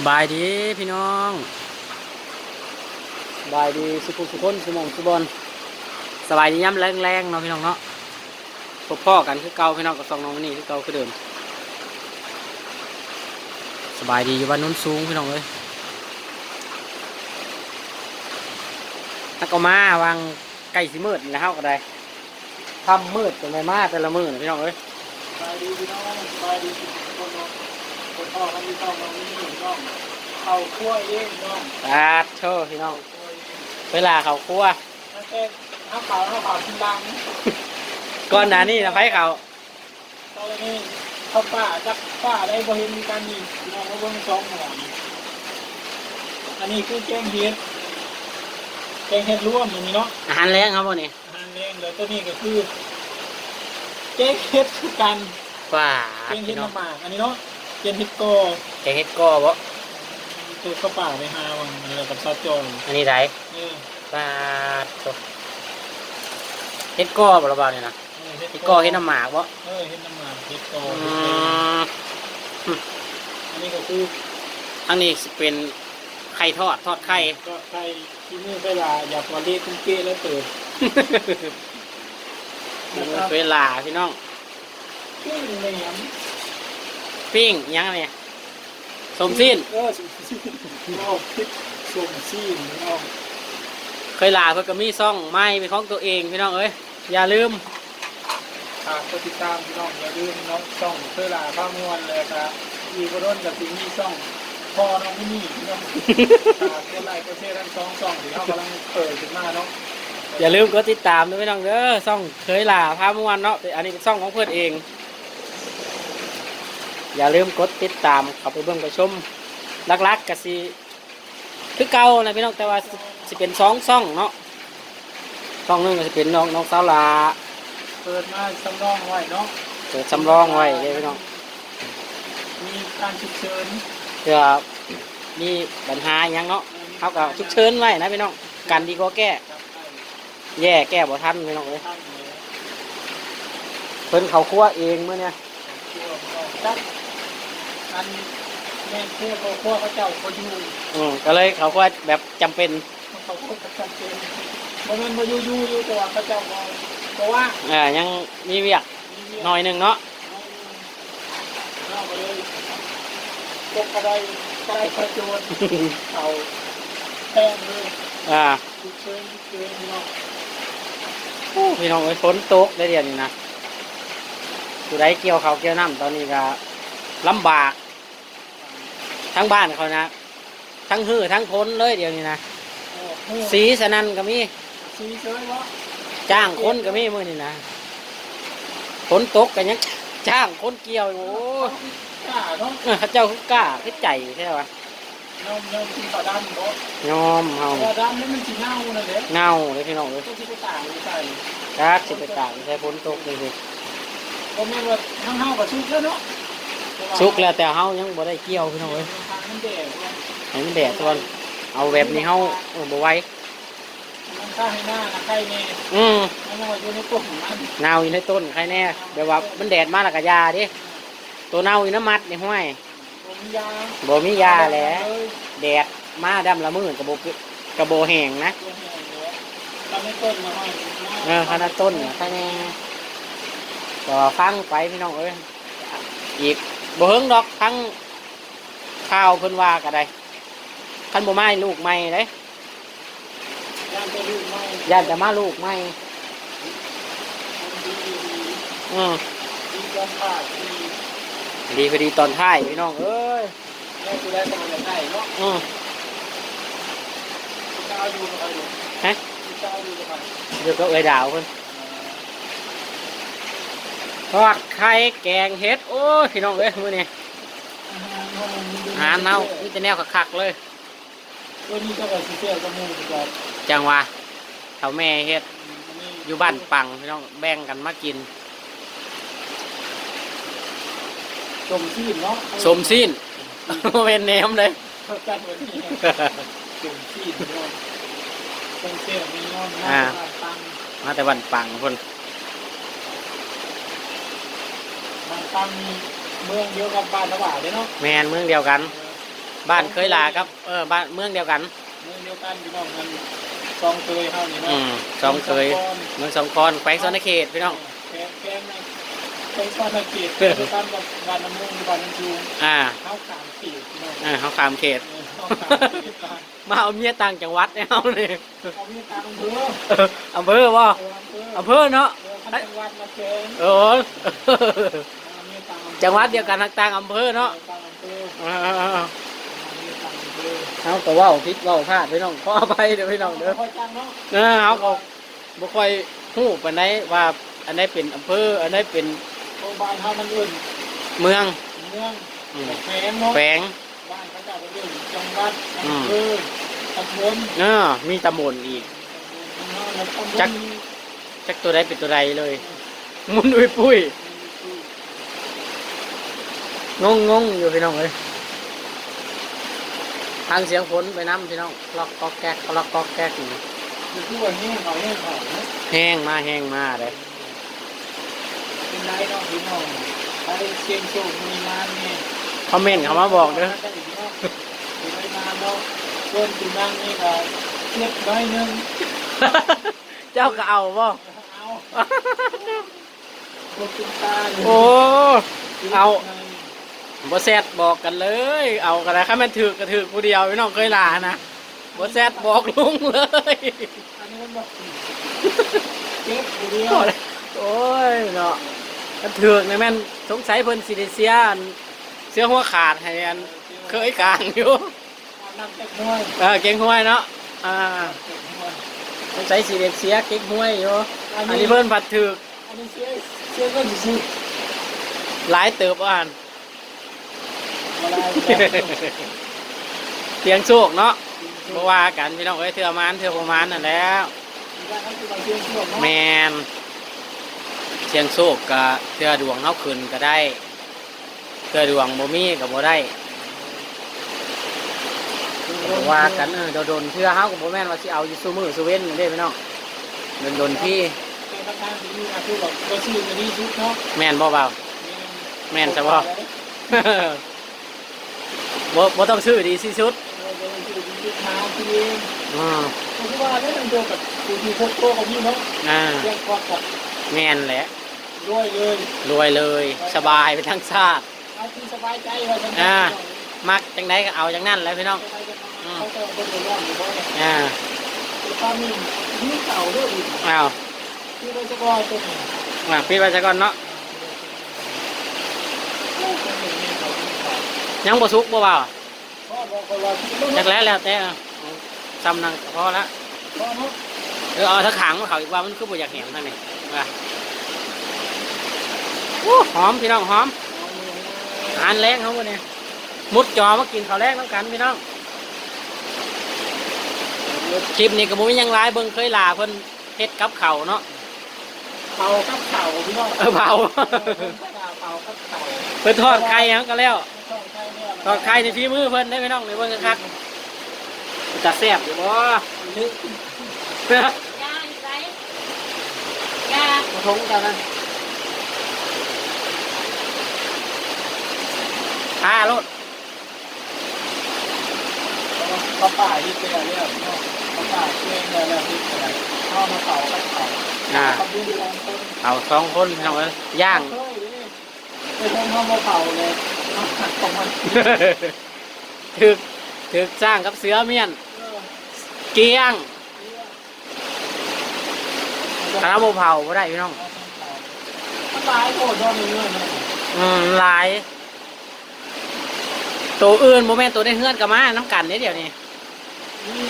สบายดีพี่น้องสบายดีสุขุสุคนสมองสุบอลสบายดีย้ำแรงๆเนาะพี่น้องเนาะพบพ่อกันคือเก่าพี่น้องกับสองน้องนี่คือเก่าคือเดิมสบายดีอยู่บ้านโนู้นสูงพี่น้องเอ้ยถ้าก็มาวางไก่สิมืดแล้วก็ได้ทำมืดจนได้มาแต่ละมือนะพี่น้องเอ้ยสบายดีพี่น้องสบายดี ทุกคนเนาะคนพ่อกันที่ต้องมาวิ่งพี่น้องเอาขั้วเองน้องตาดโชว์พี่น้องขั้วเองเวลาเขาครั่วตั้งแต่ข้าวเปล่าข้าวเปล่าชิ้นลังก่อนหน้านี้นะไฟเขาตอนนี้ข้าวป้าจักป้าได้บ่เห็นมีการยิงพี่น้องก็เบิ่งสองหน่อยอันนี้คือแกงเห็ดแกงเห็ดร่วมอย่างนี้เนาะ อาหารแรงครับวันนี้อาหารแรงแล้วตัวนี้ก็คือแกงเห็ดคือกัน ว้าแกงเห็พี่ดน้องน้ำหมากอันนี้เนาะ แกงเห็ดโกแกงเห็ดก้อบ่ตัวข้าวเปล่าไปหาวังอันนี้กับซอสจอยอันนี้ไรเออว้าโถ่เห็ดก้อบ่ระบาดนี่นะเห็ดก้อเห็ดน้ำหมากบ่เออเห็ดน้ำหมากเห็ดโกอืมอันนี้ก็คืออันนี้สิเป็นไข่ทอดทอดไข่ ก็ใครที่มือเวลาอยากมาเรียกคุ้มเก้แล้วเปิดนะครับเวลาพี่น้องขึ้นเลยครับ ปิ้งยังเนี่ยสมสิ้นเออสมซีนนอกพริกสมซีนนอกเคยลาเพื่อก็มีซ่องไม้เป็นของตัวเองพี่น้องเอ้ยอย่าลืมฝากกดติดตามพี่น้องอย่าลืมน้องช่องเพื่อลาข้ามวนเลยครับอีโกด้นกับสิงมีช่องพ่อน้องมินี่พี่น้องฝากกดไลค์กดแชร์ทั้งสองช่องที่เขากำลังเปิดขึ้นมาเนาะอย่าลืมกดติดตามด้วยพี่น้องเด้อซ่องเคยลาพาม่วนเนาะแต่อันนี้เป็นซ่องของเพื่อนเอง อย่าลืมกดติดตามเข้าไปเบิ่งไปชมลักๆกะสิคือเก่านะพี่น้องแต่ว่าสิสิเป็นสองซ่องเนาะซ่องหนึงก็สิเป็นน้องน้องสาวลาเปิดมาสำรองไว้เนาะเปิดสำรองไว้เลยพี่น้องมีการฉุกเฉินเพื่อมีปัญหาหยังเนาะเขาก็ชุกเชิญไว้นะพี่น้องกันดีกว่าแก้ครับไปแย่แก้บ่ทันพี่น้องเอ้ยท่านเลยเพิ่นเขาครั่วเองเมื่อเนี่ยตัวเราจัด อันแม่เทพเขาพวกเขาเจ้าเขาอยู่อืมก็เลยเขาครั่วแบบจำเป็นเขาพวกเขาจำเป็นเพราะมันมาอยู่อยู่อยู่ตัวเขาเจ้าบอกเพราะว่าอ่ายังมีเวียกหน่อยหนึงเนาะเราไปเลยพวกกระไดกระไดกระโจนเขาแทงเลยอ่าฉุกเฉินฉุกเฉินเนาะโอ้พี่น้องเอ้ยฝนตกได้เดียวนี้นะผู้ใดเกี่ยวเขาวเกี่ยวน้ำตอนนี้ก็ ลำบาก ทั้งบ้านเขานะ ทั้งหื้อทั้งพ้นเลยเดียวนี้นะโอ้โหสีสนันก็มีสีเฉยวะจ้างคนก็มีมือนี่นะฝนตกกันยังจ้างคนเกี่ยวอยู่โอ้ยกล้าเนาะเออเจ้าคือกล้าคือใจใช่ปะน้องน้องกินปลาดำเนาะยอมเฮาปลาดำนี่มันสีเน่าเลยเด้เน่าเลยพี่น้องเลยก็ที่ไปต่างไปใส่จักสิไปตากใช้ฝนตกเลยสิก็ไม่ว่าทั้งเฮากับชุกแล้วเนาะ สุกแล้วแต่เฮายังบ่ได้เกี่ยวพี่น้องเอ้ยทางมันแดดเนาะให้มันแดดก่อนเอาแบบนี้เฮาเออบ่ไหวมันข้าให้หน้านะใครเนี่ยอืมมันมาอยู่ในกลุ่มมันเน่าอยู่ในต้นใครแน่แบบว่ามันแดดมาแล้วก็ยาดิตัวเน่าอยู่น้ำมัดในห้วยผมยาบ่มียาแหละเอ้ยแดดมาดำละมือกับโบกับโบแห้งนะตัวแห้งเลยทำให้ต้นมาห้อยเออขนาดต้นน่ะใครแน่ก็ฟังไปพี่น้องเอ้ยอีก บ่เฮิงดอกทั้งข้าวเพิ่นว่าก็ได้คันบ่ไม้ลูกใหม่เด้ยานจะดูไม่ย่าลูกใหม่ดีดีอืมดีพอดีตอนท้ายพี่น้องเอ้ยอืมเฮะกูจะเอาอยู่กับใครเดี๋ยวก็เอ้ยดาวเพิ่น ทอดไข่แกงเห็ด โอ้ยพี่น้องเอ้ยมื้อนี้อาหารเฮามีแต่แนวคักๆเลยตัวนี้ก็แบบเสียกับมูดีกว่าจังว่าเฒ่าแม่เฮ็ดอยู่บ้านปังพี่น้องแบ่งกันมากินสมซีนเนาะสมสิ้นเป็นแหนมเลย เขาจัดไว้นี่สมซีนเนาะต้องเสียมีนอนอ่านะตั้งมาแต่บ้านปังคน มัน ตั้งเมืองเดียวกับบ้านระบาดเลยเนาะแมนเมืองเดียวกัน บ้านเคยลาครับเออบ้านเมืองเดียวกันเมืองเดียวกันพี่น้องมันซองเคยเฮานี่อืเนาะมสองเคยเมืองสองคอนแขวงสนเขตพี่น้องแกงแกงนะแกงซอสตะเกียบเดียวกันกับบ้านน้ำมูกบ้านน้ำจูงอ่าข้าวขามปีกพี่น้องอ่าเขาขามเขตเออข้าวขามปีกบ้านมาเอาเมียต่างจังหวัดเนี่ยเอาเลยเอามีตามอำเภออำเภอว่าเอออำเภออำเภอเนาะเออคันจังหวัดมาแกงเออเอามีตามอำภอ จังหวัดเดียวกันต่างๆอำเภอเนาะตามอำเภออ่าเอามีตามอำเภอเอาแต่ว่าผิดเว่าพลาดพี่น้องขออภัยเด้อพี่น้องเด้อค่อยจังเนาะเออเขาก็บ่ค่อยฮู้ปานใดว่าอันใดเป็นอำเภอ อันใดเป็นโรงพยาบาลเฮามันอื่นเมืองเมืองอืมแขวงเนาะแขวงบ้านเขาเจ้าก็อื่นจังหวัดอืมอำเภอตำบลเออมีตำบลอีกจักจักตัวใดเป็นตัวใดเลยมุนอุ้ยปุ้ย งงงงๆอยู่พี่น้องเอ้ยทางเสียงฝนไปน้ำพี่น้องล็อกก๊อกแก๊กล็อกก๊อกแก๊กนี่คือทุกวันนี้เขาเนี่ยเขาเนาะแห้งมาแห้งมาเลยเป็นไรเนาะพี่น้องไปเชียงโชคมีงานนี่คอมเมนต์เขามาบอกเด้อได้อีกเนาะมีไปงานเนาะเพิ่นสินั่งนี่ก็เทียบน้อยหนึงเจ้าก็เอาบ่เอาพวกคุณตายู่โอ้เอา บ่แซดบอกกันเลย เอากันนะถ้ามันถือกก็ถือกผู้เดียวพี่น้องเคยลานะบ่แซดบอกลุงเลยอันนี้มันบอกเจ็บอยู่เดียวโอ้ยเนาะมันถือกนี่แม่นสงสัยเพิ่นสิได้เสียอันเสียหัวขาดให้อันเคยกลางอยู่เอานั่งเจ็บน้อยเออเก่งห้วยเนาะอ่าเจ็บน้อยสงสัยสิได้เสียเก่งห้วยอยู่อันนี้เพิ่นผัดถือกอันนี้เสียเสียเงินซื้อหลายเติบอ่าน เวลาเสียงโชคเนาะบ่ว่ากันพี่น้องเอ้ยเทื่อมานเทื่อประมาณนั่นแหล้วแมนเสียงโชคก็เทือดวงเฮาขึ้นก็ได้เทือดวงบ่มีก็บ่ได้บ่ว่ากันเออโดนๆเทือเฮาก็บ่แม่นว่าสิเอาอยู่ซุมื้อซุเว้นเด้พี่น้องโดนๆที่เป็นประธานที่นี่นะคือแบบก็ชื่อจะดีชุดเนาะแม่นบ่เบาแม่นซะบ่ บ่บ่ต้องซื้อดีที่สุดเราจะชื่อดีชุดมาที่เองอือเพราะว่าได้มันเดียวกับดูดีโคตรโตของพี่เนาะอ่าเรียกว่ากับแม่นแหละด้วยเลยรวยเลยสบายไปทั้งชาติเอาที่สบายใจว่าจะอ่ามักจังไดก็เอาจังนั้นแหละพี่น้องเขาจะเป็นเรื่องอยู่เพราะอ่าตอนนี้นี่เก่าด้วยอีกอ้าวที่เราจะบอยตัวนี้อะปิดไว้ซะก่อนเนาะ ยังบ่สุกบ่เบาพ่อบอกคนเราที่ลูกจักแล้วแล้วแต่เอาซ้ำนั่งก็พอละพ่อเนาะเออเอาถ้าขังมาเขาอีกว่ามันคือบ่อยากแหมทางนี้ว่าโอ้หอมพี่น้องหอมอาหารแรงเขาบ่เนี่ยมุดจอมากินข้าวแรงน้ำกันพี่น้องคลิปนี้ก็บ่มีหยังหลายเบิ่งเคยลาเพิ่นเฮ็ดกับข้าวเนาะเผากับเข่าพี่น้องเออเผาเผากับเข่าเพิ่นทอดไข่หยังก็แล้ว ตองใช้เนี่ยทอดไข่ในฝีมือเพิ่นได้พี่น้องในเบิ่งคักๆจะแซ่บอยู่บ่ลึกยาอยู่ไรยามาทงกันนะอ่ารถเขาป่าที่เจอเนี่ยเนาะเขาป่าเองเลยเนี่ยที่เจอเข้ามาเผากับเข่าอ่าเขาดูแลคนเอาสองคนพี่น้องเอ้ยย่าง เฮ้ยนี่ไม่ต้องเข้ามาเผาเลยเอา ของมันถึกถึกสร้างกับเสือเมียนเออเกียงเนี่ยคณะโมเผาบ่ได้พี่น้องมันตายโคตรยอดเลยเนี่ยอืมหลาย ตัวอื่นโมแม่นตัวได้เฮือนกับมาน้ำกันเนี่ยเดี๋ยวนี้นี่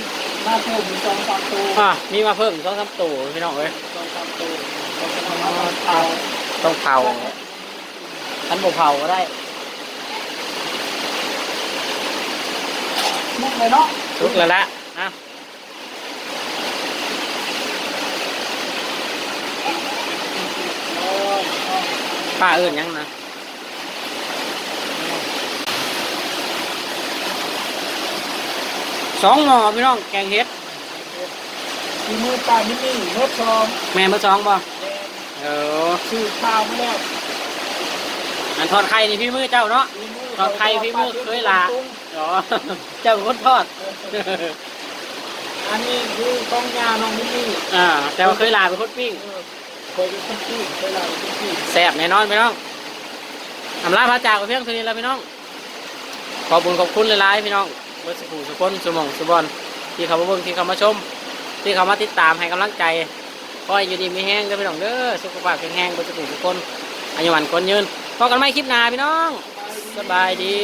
มาเพิ่มมีสองสามตัวอะมีมาเพิ่มอีกสองสามตัวพี่น้องเอ้ยสองสามตัวเราจะมาเผาต้องเผาคันโมเผาก็ได้ มุก เลยเนาะทุกแล้วละอะโอ้ยป้าเอื่นยังนะสองหม้อพี่น้องแกงเฮ็ดมีมือปลามินี่รถซองแม่เบอร์สองป่ะแดงเออซื้อข้าวมาแล้วอันทอดไข่นี่พี่มือเจ้าเนาะทอดไข่ฝีมือเคยลาเออ๋อเจ้าเป็นคนทอด อันนี้คือต้องยาน้องมินนี่อ่า แต่ว่าเคยลาเป็นคนปิ้งเออเคยเป็นคนพี่เคยลาเป็นคนพี่แซ่บแน่นอนพี่น้องอำลาพระจากไปเพียงเท่านี้แล้วพี่น้อง ขอบคุญขอบคุณหลายๆพี่น้องเบิร์ดสุขุสุคนสุหมองสุบอลที่เขามาเบิ่งที่เขามาชม ที่เขามาติดตามให้กำลังใจคอยอยู่ดีมีแห้งเด้อพี่น้องเด้อสุขภาพแข็งแรงเบิร์ดสุขุสุคนอายุวันคนยืนพอกันไม่คลิปหน้าพี่น้อง สบายดี